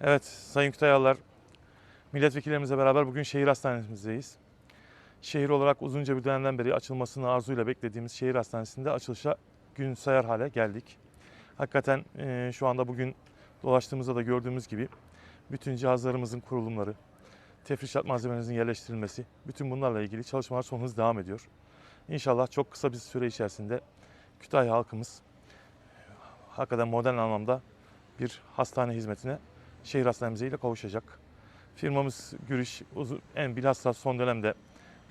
Evet Sayın Kütahyalılar, milletvekillerimizle beraber bugün şehir hastanemizdeyiz. Şehir olarak uzunca bir dönemden beri açılmasını arzuyla beklediğimiz şehir hastanesinde açılışa gün sayar hale geldik. Hakikaten e, şu anda bugün dolaştığımızda da gördüğümüz gibi bütün cihazlarımızın kurulumları, tefrişat malzemelerinin yerleştirilmesi, bütün bunlarla ilgili çalışmalar son hız devam ediyor. İnşallah çok kısa bir süre içerisinde Kütahya halkımız hakikaten modern anlamda bir hastane hizmetine şehir hastanemize kavuşacak. Firmamız Gürüş uzun, en bilhassa son dönemde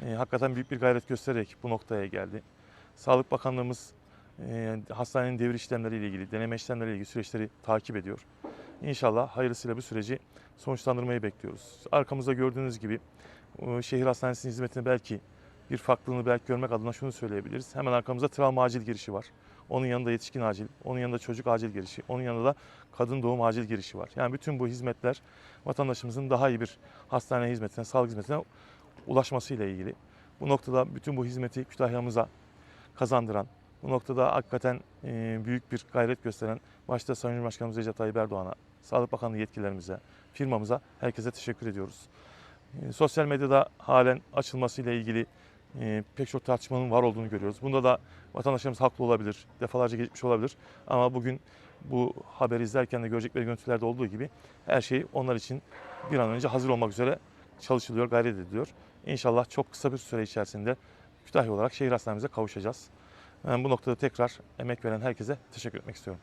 e, hakikaten büyük bir gayret göstererek bu noktaya geldi. Sağlık Bakanlığımız e, hastanenin devir işlemleriyle ilgili, deneme işlemleriyle ilgili süreçleri takip ediyor. İnşallah hayırlısıyla bu süreci sonuçlandırmayı bekliyoruz. Arkamızda gördüğünüz gibi e, şehir hastanesinin hizmetini belki bir farklılığını belki görmek adına şunu söyleyebiliriz. Hemen arkamızda travma acil girişi var. Onun yanında yetişkin acil, onun yanında çocuk acil girişi, onun yanında da kadın doğum acil girişi var. Yani bütün bu hizmetler vatandaşımızın daha iyi bir hastane hizmetine, sağlık hizmetine ulaşmasıyla ilgili. Bu noktada bütün bu hizmeti Kütahya'mıza kazandıran, bu noktada hakikaten e, büyük bir gayret gösteren başta Sayın Cumhurbaşkanımız Recep Tayyip Erdoğan'a, Sağlık Bakanlığı yetkililerimize, firmamıza herkese teşekkür ediyoruz. E, Sosyal medyada halen açılmasıyla ilgili e, pek çok tartışmanın var olduğunu görüyoruz. Bunda da vatandaşlarımız haklı olabilir, defalarca geçmiş olabilir. Ama bugün bu haberi izlerken de görecekleri görüntülerde olduğu gibi her şey onlar için bir an önce hazır olmak üzere çalışılıyor, gayret ediliyor. İnşallah çok kısa bir süre içerisinde Kütahya olarak şehir hastanemize kavuşacağız. Ben bu noktada tekrar emek veren herkese teşekkür etmek istiyorum.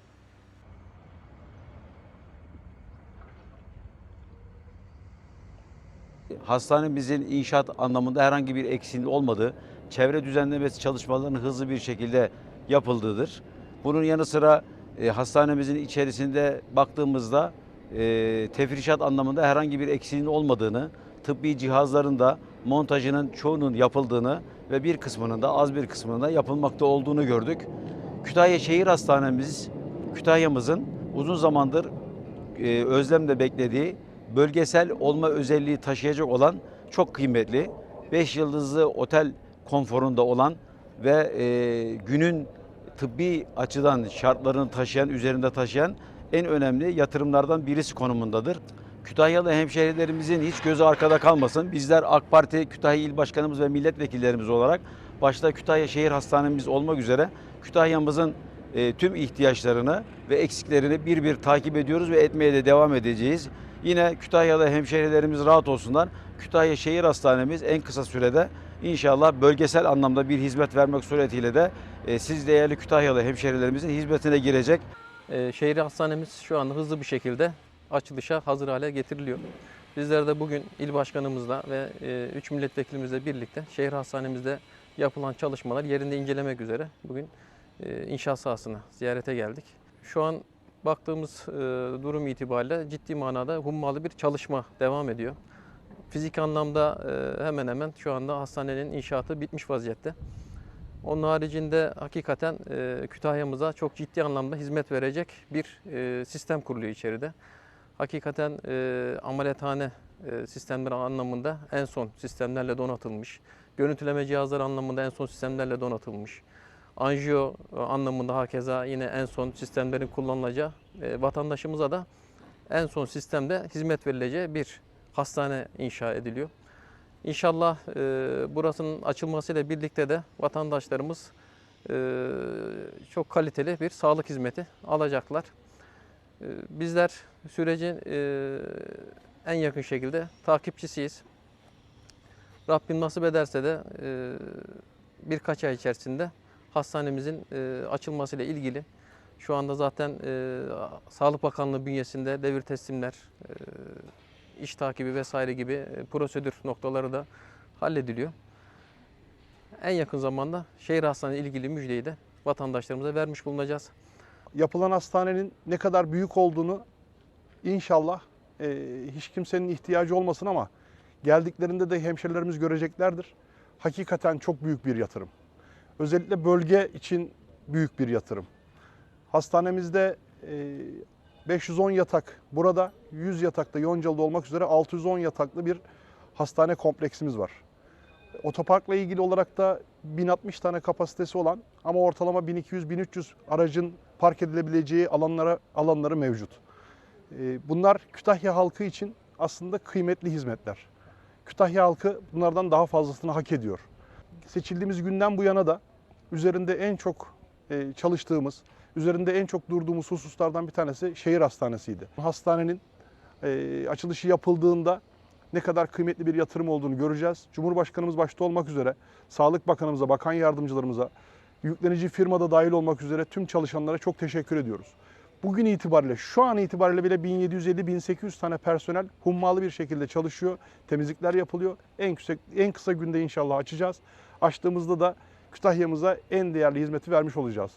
Hastanemizin inşaat anlamında herhangi bir eksiğinin olmadığı, çevre düzenlemesi çalışmalarının hızlı bir şekilde yapıldığıdır. Bunun yanı sıra e, hastanemizin içerisinde baktığımızda e, tefrişat anlamında herhangi bir eksiğinin olmadığını, tıbbi cihazların da montajının çoğunun yapıldığını ve bir kısmının da az bir kısmının da yapılmakta olduğunu gördük. Kütahya Şehir Hastanemiz, Kütahya'mızın uzun zamandır e, özlemle beklediği bölgesel olma özelliği taşıyacak olan çok kıymetli 5 yıldızlı otel konforunda olan ve e, günün tıbbi açıdan şartlarını taşıyan, üzerinde taşıyan en önemli yatırımlardan birisi konumundadır. Kütahyalı hemşehrilerimizin hiç gözü arkada kalmasın. Bizler AK Parti Kütahya İl Başkanımız ve milletvekillerimiz olarak başta Kütahya Şehir Hastanemiz olmak üzere Kütahya'mızın e, tüm ihtiyaçlarını ve eksiklerini bir bir takip ediyoruz ve etmeye de devam edeceğiz. Yine Kütahya'da hemşehrilerimiz rahat olsunlar. Kütahya Şehir Hastanemiz en kısa sürede inşallah bölgesel anlamda bir hizmet vermek suretiyle de e, siz değerli Kütahyalı hemşehrilerimizin hizmetine girecek. Ee, şehir hastanemiz şu anda hızlı bir şekilde açılışa hazır hale getiriliyor. Bizler de bugün il başkanımızla ve 3 milletvekilimizle birlikte şehir hastanemizde yapılan çalışmalar yerinde incelemek üzere bugün e, inşaat sahasına ziyarete geldik. Şu an baktığımız e, durum itibariyle ciddi manada hummalı bir çalışma devam ediyor. Fizik anlamda e, hemen hemen şu anda hastanenin inşaatı bitmiş vaziyette. Onun haricinde hakikaten e, Kütahya'mıza çok ciddi anlamda hizmet verecek bir e, sistem kuruluyor içeride. Hakikaten e, ameliyathane sistemleri anlamında en son sistemlerle donatılmış. Görüntüleme cihazları anlamında en son sistemlerle donatılmış. Anjiyo e, anlamında hakeza yine en son sistemlerin kullanılacağı e, vatandaşımıza da en son sistemde hizmet verileceği bir hastane inşa ediliyor. İnşallah e, burasının açılmasıyla birlikte de vatandaşlarımız e, çok kaliteli bir sağlık hizmeti alacaklar. E, bizler sürecin e, en yakın şekilde takipçisiyiz. Rabbim nasip ederse de e, birkaç ay içerisinde hastanemizin e, açılmasıyla ilgili şu anda zaten e, Sağlık Bakanlığı bünyesinde devir teslimler, e, iş takibi vesaire gibi prosedür noktaları da hallediliyor. En yakın zamanda şehir hastanesi ilgili müjdeyi de vatandaşlarımıza vermiş bulunacağız. yapılan hastanenin ne kadar büyük olduğunu inşallah hiç kimsenin ihtiyacı olmasın ama geldiklerinde de hemşerilerimiz göreceklerdir. Hakikaten çok büyük bir yatırım. Özellikle bölge için büyük bir yatırım. Hastanemizde e, 510 yatak burada, 100 yatakta Yoncalı'da olmak üzere 610 yataklı bir hastane kompleksimiz var. Otoparkla ilgili olarak da 1060 tane kapasitesi olan ama ortalama 1200-1300 aracın park edilebileceği alanlara alanları mevcut. E, bunlar Kütahya halkı için aslında kıymetli hizmetler. Kütahya halkı bunlardan daha fazlasını hak ediyor. Seçildiğimiz günden bu yana da üzerinde en çok e, çalıştığımız, üzerinde en çok durduğumuz hususlardan bir tanesi şehir hastanesiydi. Hastanenin e, açılışı yapıldığında ne kadar kıymetli bir yatırım olduğunu göreceğiz. Cumhurbaşkanımız başta olmak üzere Sağlık Bakanımıza, bakan yardımcılarımıza, yüklenici firmada dahil olmak üzere tüm çalışanlara çok teşekkür ediyoruz. Bugün itibariyle, şu an itibariyle bile 1750-1800 tane personel hummalı bir şekilde çalışıyor. Temizlikler yapılıyor. En, yüksek, en kısa günde inşallah açacağız. Açtığımızda da Kütahya'mıza en değerli hizmeti vermiş olacağız.